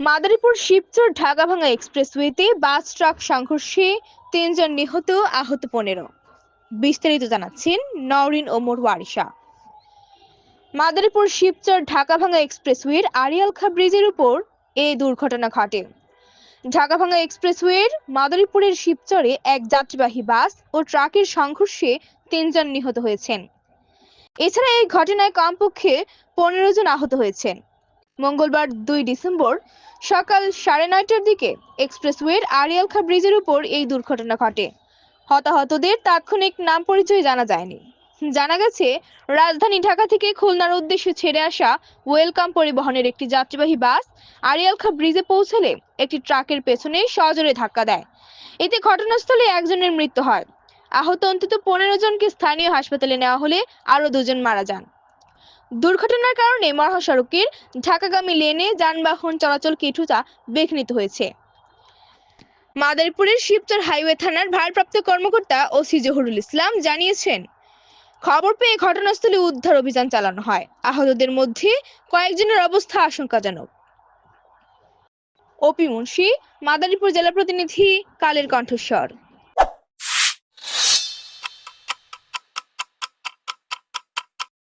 মাদারীপুর শিবচর ঢাকা ভাঙা এক্সপ্রেসওয়েতে bus, truck, সংঘর্ষে তিনজন নিহত, আহত পনেরো। বিস্তারিত জানাচ্ছেন নওরিন ওমর ওয়ারিশা। মাদারীপুর শিবচর ঢাকা ভাঙা এক্সপ্রেসওয়ের আড়িয়ালখা ব্রিজের উপর এই দুর্ঘটনা ঘটে। ঢাকা ভাঙা এক্সপ্রেসওয়ের মাদারীপুরের শিবচরে এক যাত্রীবাহী বাস ও ট্রাকের সংঘর্ষে তিনজন নিহত হয়েছেন। এছাড়া এই ঘটনায় কমপক্ষে পনেরো জন আহত হয়েছেন। মঙ্গলবার দুই ডিসেম্বর সকাল সাড়ে নয়টার দিকে এক্সপ্রেসওয়ের আড়িয়ালখা ব্রিজের উপর এই দুর্ঘটনা ঘটে। হতাহতদের তাৎক্ষণিক নাম পরিচয় জানা যায়নি। জানা গেছে, রাজধানী ঢাকা থেকে খুলনার উদ্দেশ্যে ছেড়ে আসা ওয়েলকাম পরিবহনের একটি যাত্রীবাহী বাস আড়িয়ালখা ব্রিজে পৌঁছলে একটি ট্রাকের পেছনে সজোরে ধাক্কা দেয়। এতে ঘটনাস্থলে একজনের মৃত্যু হয়। আহত অন্তত পনেরো জনকে স্থানীয় হাসপাতালে নেওয়া হলে আরও দুজন মারা যান। দুর্ঘটনার কারণে মহাসড়কের ঢাকাগামী লেনে যানবাহন চলাচল কিছুটা বিঘ্নিত হয়েছে। মাদারীপুরের শিবচর হাইওয়ে থানার ভারপ্রাপ্ত কর্মকর্তা ওসি জহুরুল ইসলাম জানিয়েছেন, খবর পেয়ে ঘটনাস্থলে উদ্ধার অভিযান চালানো হয়। আহতদের মধ্যে কয়েকজনের অবস্থা আশঙ্কাজনক। ওপি মুন্সি, মাদারীপুর জেলা প্রতিনিধি কালের কণ্ঠস্বর।